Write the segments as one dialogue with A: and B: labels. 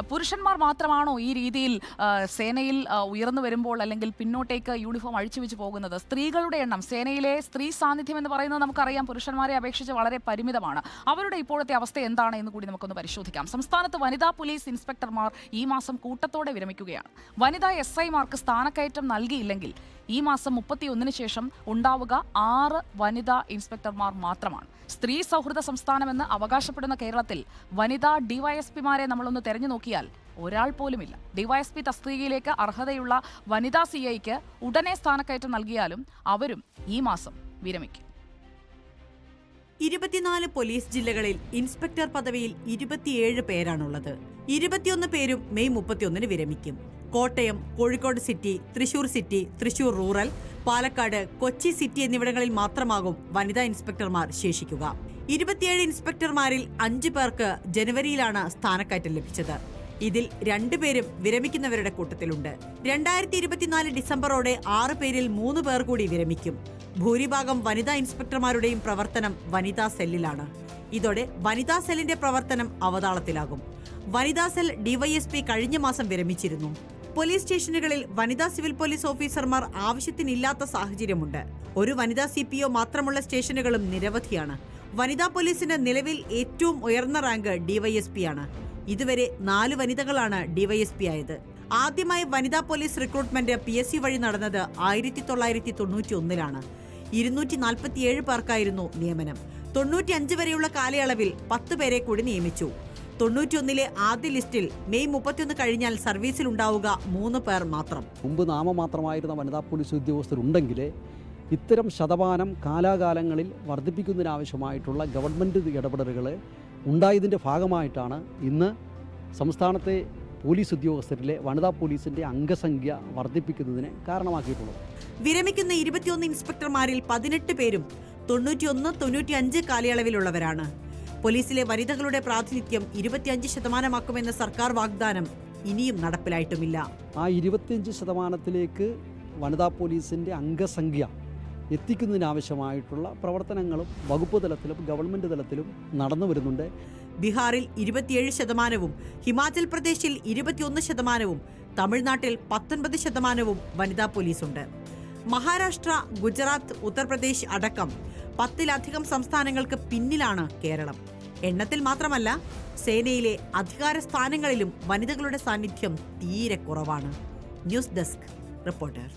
A: പുരുഷന്മാർ മാത്രമാണോ ഈ രീതിയിൽ സേനയിൽ ഉയർന്നു വരുമ്പോൾ അല്ലെങ്കിൽ പിന്നോട്ടേക്ക് യൂണിഫോം അഴിച്ചു വെച്ച് പോകുന്നത്? സ്ത്രീകളുടെ എണ്ണം സേനയിലെ സ്ത്രീ സാന്നിധ്യം എന്ന് പറയുന്നത് നമുക്കറിയാം പുരുഷന്മാരെ അപേക്ഷിച്ച് വളരെ പരിമിതമാണ്. അവരുടെ ഇപ്പോഴത്തെ അവസ്ഥ എന്താണ് എന്ന് കൂടി നമുക്കൊന്ന് പരിശോധിക്കാം. സംസ്ഥാനത്ത് വനിതാ പോലീസ് ഇൻസ്പെക്ടർമാർ ഈ മാസം കൂട്ടത്തോടെ വിരമിക്കുകയാണ്. വനിതാ എസ് ഐമാർക്ക് സ്ഥാനക്കയറ്റം നൽകിയില്ലെങ്കിൽ ഈ മാസം മുപ്പത്തിയൊന്നിന് ശേഷം ഉണ്ടാവുക ആറ് വനിതാ ഇൻസ്പെക്ടർമാർ മാത്രമാണ്. സ്ത്രീ സൗഹൃദ സംസ്ഥാനമെന്ന് അവകാശപ്പെടുന്ന കേരളത്തിൽ വനിതാ ഡിവൈഎസ്പിമാരെ നമ്മളൊന്ന് തെരഞ്ഞു നോക്കിയാൽ ഒരാൾ പോലുമില്ല. ഡിവൈഎസ്പി തസ്തികയിലേക്ക് അർഹതയുള്ള വനിതാ സി ഐക്ക് ഉടനെ സ്ഥാനക്കയറ്റം നൽകിയാലും അവരും ഈ മാസം വിരമിക്കും.
B: ഇരുപത്തിനാല് പോലീസ് ജില്ലകളിൽ ഇൻസ്പെക്ടർ പദവിയിൽ ഇരുപത്തിയേഴ് പേരാണുള്ളത്. ഇരുപത്തിയൊന്ന് പേരും മെയ് മുപ്പത്തിയൊന്നിന് വിരമിക്കും. Kottayam Kozhikode city Thrissur city Thrissur rural Palakkad Kochi city എന്നിവിടങ്ങളിൽ മാത്രമാകും വനിതാ ഇൻസ്പെക്ടർമാർ ശേഷിക്കുക. ഇരുപത്തിയേഴ് ഇൻസ്പെക്ടർമാരിൽ അഞ്ചു പേർക്ക് ജനുവരിയിലാണ് സ്ഥാനക്കയറ്റം ലഭിച്ചത്. ഇതിൽ രണ്ടുപേരും വിരമിക്കുന്നവരുടെ കൂട്ടത്തിലുണ്ട്. രണ്ടായിരത്തി ഇരുപത്തിനാല് ഡിസംബറോടെ ആറ് പേരിൽ മൂന്ന് പേർ കൂടി വിരമിക്കും. ഭൂരിഭാഗം വനിതാ ഇൻസ്പെക്ടർമാരുടെയും പ്രവർത്തനം വനിതാ സെല്ലിലാണ്. ഇതോടെ വനിതാ സെല്ലിന്റെ പ്രവർത്തനം അവതാളത്തിലാകും. വനിതാ സെൽ ഡിവൈഎസ്പി കഴിഞ്ഞ മാസം വിരമിച്ചിരുന്നു. പോലീസ് സ്റ്റേഷനുകളിൽ വനിതാ സിവിൽ പോലീസ് ഓഫീസർമാർ ആവശ്യത്തിനില്ലാത്ത സാഹചര്യമുണ്ട്. ഒരു വനിതാ സി പി ഒ മാത്രമുള്ള സ്റ്റേഷനുകളും നിരവധിയാണ്. വനിതാ പോലീസിന് നിലവിൽ ഏറ്റവും ഉയർന്ന റാങ്ക് ഡിവൈഎസ്പി ആണ് ഇതുവരെ നാല് വനിതകളാണ് ഡിവൈഎസ്പി ആയത്. ആദ്യമായി വനിതാ police recruitment P S C വഴി നടന്നത് ആയിരത്തി തൊള്ളായിരത്തി തൊണ്ണൂറ്റി ഒന്നിലാണ് ഇരുന്നൂറ്റി നാൽപ്പത്തിയേഴ് പേർക്കായിരുന്നു നിയമനം. തൊണ്ണൂറ്റി അഞ്ച് വരെയുള്ള കാലയളവിൽ പത്ത് പേരെ കൂടി നിയമിച്ചു. തൊണ്ണൂറ്റിയൊന്നിലെ ആദ്യ ലിസ്റ്റിൽ മെയ് മുപ്പത്തിയൊന്ന് കഴിഞ്ഞാൽ സർവീസിലുണ്ടാവുക മൂന്ന് പേർ മാത്രം.
C: മുമ്പ് നാമമാത്രമായിരുന്ന വനിതാ പോലീസ് ഉദ്യോഗസ്ഥരുണ്ടെങ്കിൽ ഇത്തരം ശതമാനം കാലാകാലങ്ങളിൽ വർദ്ധിപ്പിക്കുന്നതിനാവശ്യമായിട്ടുള്ള ഗവൺമെന്റ് ഇടപെടലുകൾ ഉണ്ടായതിന്റെ ഭാഗമായിട്ടാണ് ഇന്ന് സംസ്ഥാനത്തെ പോലീസ് ഉദ്യോഗസ്ഥരിലെ വനിതാ പോലീസിന്റെ അംഗസംഖ്യ വർദ്ധിപ്പിക്കുന്നതിന് കാരണമാക്കിയിട്ടുള്ളത്.
B: വിരമിക്കുന്ന ഇരുപത്തിയൊന്ന് ഇൻസ്പെക്ടർമാരിൽ പതിനെട്ട് പേരും തൊണ്ണൂറ്റിയൊന്ന് തൊണ്ണൂറ്റിയഞ്ച് കാലയളവിലുള്ളവരാണ്. പോലീസിലെ വനിതകളുടെ പ്രാതിനിധ്യം ഇരുപത്തിയഞ്ച് ശതമാനമാക്കുമെന്ന സർക്കാർ വാഗ്ദാനം ഇനിയും നടപ്പിലായിട്ടുമില്ല.
C: ആ ഇരുപത്തിയഞ്ച് ശതമാനത്തിലേക്ക് വനിതാ പോലീസിന്റെ അംഗസംഖ്യ എത്തിക്കുന്നതിനാവശ്യമായിട്ടുള്ള പ്രവർത്തനങ്ങളും വകുപ്പ് തലത്തിലും ഗവൺമെന്റ് തലത്തിലും നടന്നു വരുന്നുണ്ട്.
B: ബീഹാറിൽ ഇരുപത്തിയേഴ് ശതമാനവും ഹിമാചൽ പ്രദേശിൽ ഇരുപത്തിയൊന്ന് ശതമാനവും തമിഴ്നാട്ടിൽ പത്തൊൻപത് ശതമാനവും വനിതാ പോലീസുണ്ട്. മഹാരാഷ്ട്ര ഗുജറാത്ത് ഉത്തർപ്രദേശ് അടക്കം പത്തിലധികം സംസ്ഥാനങ്ങൾക്ക് പിന്നിലാണ് കേരളം. എണ്ണത്തിൽ മാത്രമല്ല സേനയിലെ അധികാര സ്ഥാനങ്ങളിലും വനിതകളുടെ സാന്നിധ്യം തീരെ കുറവാണ്. News desk reporter.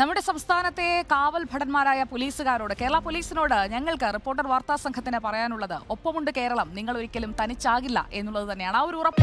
A: നമ്മുടെ സംസ്ഥാനത്തെ കാവൽ ഭടന്മാരായ പോലീസുകാരോട് കേരള പോലീസിനോട് ഞങ്ങൾക്ക് റിപ്പോർട്ടർ വാർത്താ സംഘത്തിന് പറയാനുള്ളത് ഒപ്പമുണ്ട് കേരളം നിങ്ങൾ ഒരിക്കലും തനിച്ചാകില്ല എന്നുള്ളത് തന്നെയാണ് ആ ഒരു ഉറപ്പ്.